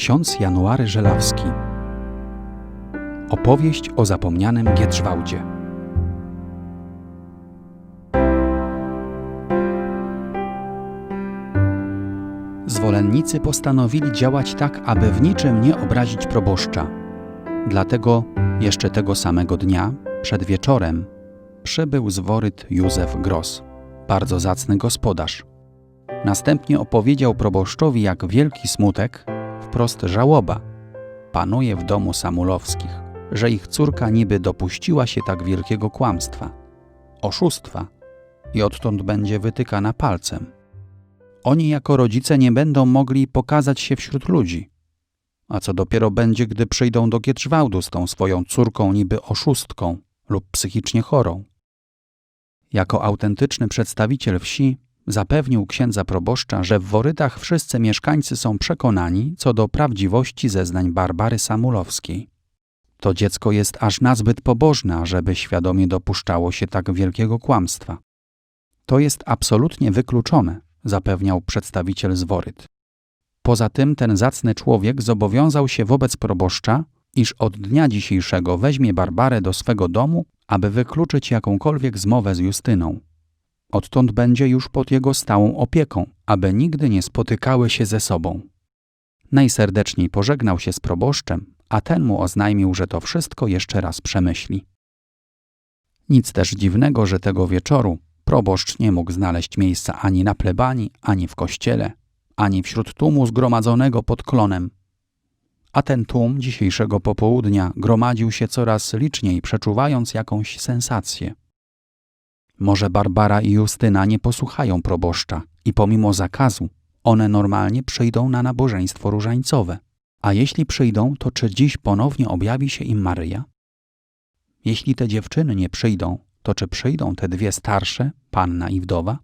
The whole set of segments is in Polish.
ksiądz January Żelawski. Opowieść o zapomnianym Gietrzwałdzie. Zwolennicy postanowili działać tak, aby w niczym nie obrazić proboszcza. Dlatego jeszcze tego samego dnia, przed wieczorem, przybył z Woryt Józef Gros, bardzo zacny gospodarz. Następnie opowiedział proboszczowi, jak wielki smutek, wprost żałoba, panuje w domu Samulowskich, że ich córka niby dopuściła się tak wielkiego kłamstwa, oszustwa i odtąd będzie wytykana palcem. Oni jako rodzice nie będą mogli pokazać się wśród ludzi. A co dopiero będzie, gdy przyjdą do Gietrzwałdu z tą swoją córką niby oszustką lub psychicznie chorą. Jako autentyczny przedstawiciel wsi zapewnił księdza proboszcza, że w Worytach wszyscy mieszkańcy są przekonani co do prawdziwości zeznań Barbary Samulowskiej. To dziecko jest aż nazbyt pobożne, ażeby świadomie dopuszczało się tak wielkiego kłamstwa. To jest absolutnie wykluczone, zapewniał przedstawiciel z Woryt. Poza tym ten zacny człowiek zobowiązał się wobec proboszcza, iż od dnia dzisiejszego weźmie Barbarę do swego domu, aby wykluczyć jakąkolwiek zmowę z Justyną. Odtąd będzie już pod jego stałą opieką, aby nigdy nie spotykały się ze sobą. Najserdeczniej pożegnał się z proboszczem, a ten mu oznajmił, że to wszystko jeszcze raz przemyśli. Nic też dziwnego, że tego wieczoru proboszcz nie mógł znaleźć miejsca ani na plebanii, ani w kościele, ani wśród tłumu zgromadzonego pod klonem. A ten tłum dzisiejszego popołudnia gromadził się coraz liczniej, przeczuwając jakąś sensację. Może Barbara i Justyna nie posłuchają proboszcza i pomimo zakazu one normalnie przyjdą na nabożeństwo różańcowe. A jeśli przyjdą, to czy dziś ponownie objawi się im Maryja? Jeśli te dziewczyny nie przyjdą, to czy przyjdą te dwie starsze, panna i wdowa?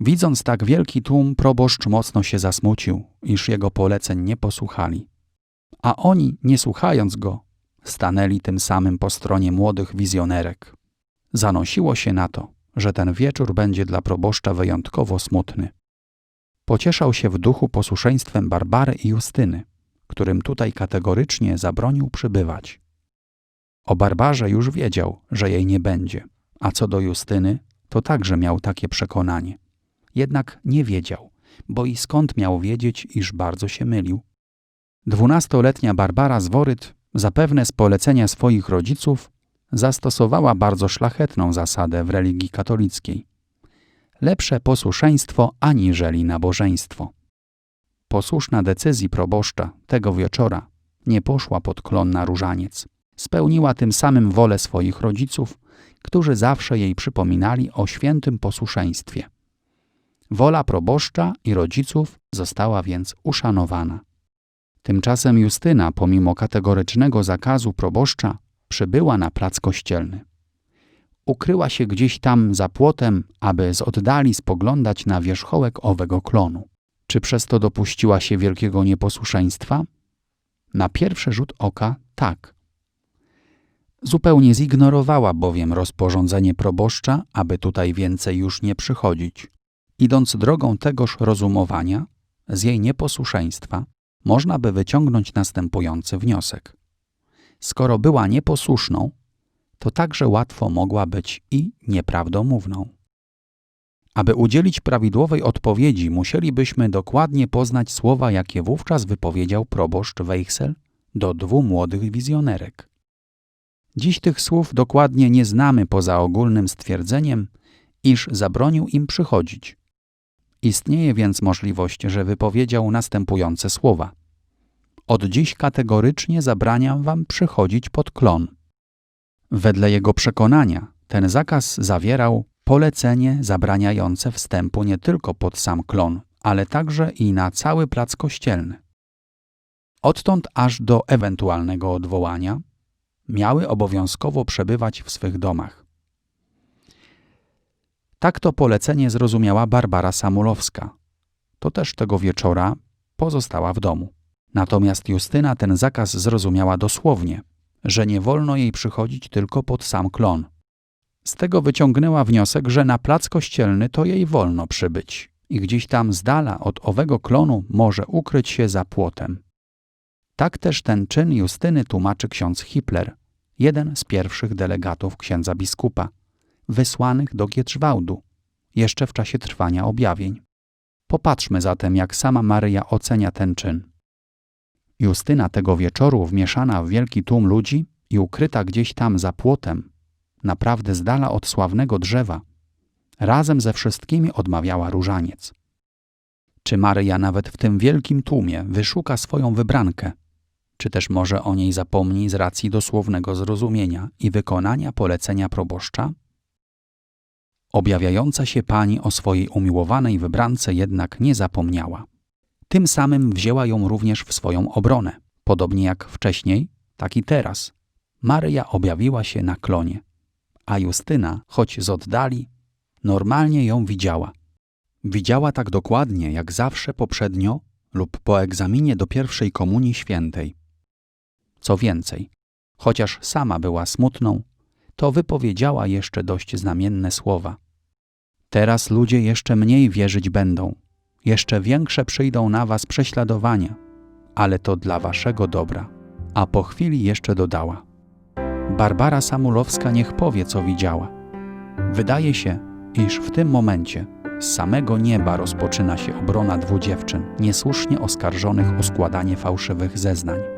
Widząc tak wielki tłum, proboszcz mocno się zasmucił, iż jego poleceń nie posłuchali. A oni, nie słuchając go, stanęli tym samym po stronie młodych wizjonerek. Zanosiło się na to, że ten wieczór będzie dla proboszcza wyjątkowo smutny. Pocieszał się w duchu posłuszeństwem Barbary i Justyny, którym tutaj kategorycznie zabronił przybywać. O Barbarze już wiedział, że jej nie będzie, a co do Justyny, to także miał takie przekonanie. Jednak nie wiedział, bo i skąd miał wiedzieć, iż bardzo się mylił. Dwunastoletnia Barbara z Woryt, zapewne z polecenia swoich rodziców, zastosowała bardzo szlachetną zasadę w religii katolickiej. Lepsze posłuszeństwo aniżeli nabożeństwo. Posłuszna decyzji proboszcza tego wieczora nie poszła pod klon na różaniec. Spełniła tym samym wolę swoich rodziców, którzy zawsze jej przypominali o świętym posłuszeństwie. Wola proboszcza i rodziców została więc uszanowana. Tymczasem Justyna, pomimo kategorycznego zakazu proboszcza, przybyła na plac kościelny. Ukryła się gdzieś tam za płotem, aby z oddali spoglądać na wierzchołek owego klonu. Czy przez to dopuściła się wielkiego nieposłuszeństwa? Na pierwszy rzut oka tak. Zupełnie zignorowała bowiem rozporządzenie proboszcza, aby tutaj więcej już nie przychodzić. Idąc drogą tegoż rozumowania, z jej nieposłuszeństwa, można by wyciągnąć następujący wniosek. Skoro była nieposłuszną, to także łatwo mogła być i nieprawdomówną. Aby udzielić prawidłowej odpowiedzi, musielibyśmy dokładnie poznać słowa, jakie wówczas wypowiedział proboszcz Weichsel do dwóch młodych wizjonerek. Dziś tych słów dokładnie nie znamy poza ogólnym stwierdzeniem, iż zabronił im przychodzić. Istnieje więc możliwość, że wypowiedział następujące słowa. Od dziś kategorycznie zabraniam wam przychodzić pod klon. Wedle jego przekonania ten zakaz zawierał polecenie zabraniające wstępu nie tylko pod sam klon, ale także i na cały plac kościelny. Odtąd aż do ewentualnego odwołania miały obowiązkowo przebywać w swych domach. Tak to polecenie zrozumiała Barbara Samulowska. To też tego wieczora pozostała w domu. Natomiast Justyna ten zakaz zrozumiała dosłownie, że nie wolno jej przychodzić tylko pod sam klon. Z tego wyciągnęła wniosek, że na plac kościelny to jej wolno przybyć, i gdzieś tam z dala od owego klonu może ukryć się za płotem. Tak też ten czyn Justyny tłumaczy ksiądz Hipler, jeden z pierwszych delegatów księdza biskupa, wysłanych do Gietrzwałdu, jeszcze w czasie trwania objawień. Popatrzmy zatem, jak sama Maryja ocenia ten czyn. Justyna tego wieczoru, wmieszana w wielki tłum ludzi i ukryta gdzieś tam za płotem, naprawdę z dala od sławnego drzewa, razem ze wszystkimi odmawiała różaniec. Czy Maryja nawet w tym wielkim tłumie wyszuka swoją wybrankę, czy też może o niej zapomni z racji dosłownego zrozumienia i wykonania polecenia proboszcza? Objawiająca się pani o swojej umiłowanej wybrance jednak nie zapomniała. Tym samym wzięła ją również w swoją obronę. Podobnie jak wcześniej, tak i teraz. Maryja objawiła się na klonie, a Justyna, choć z oddali, normalnie ją widziała. Widziała tak dokładnie, jak zawsze poprzednio lub po egzaminie do pierwszej komunii świętej. Co więcej, chociaż sama była smutną, to wypowiedziała jeszcze dość znamienne słowa. Teraz ludzie jeszcze mniej wierzyć będą, jeszcze większe przyjdą na was prześladowania, ale to dla waszego dobra. A po chwili jeszcze dodała: Barbara Samulowska niech powie, co widziała. Wydaje się, iż w tym momencie z samego nieba rozpoczyna się obrona dwóch dziewczyn, niesłusznie oskarżonych o składanie fałszywych zeznań.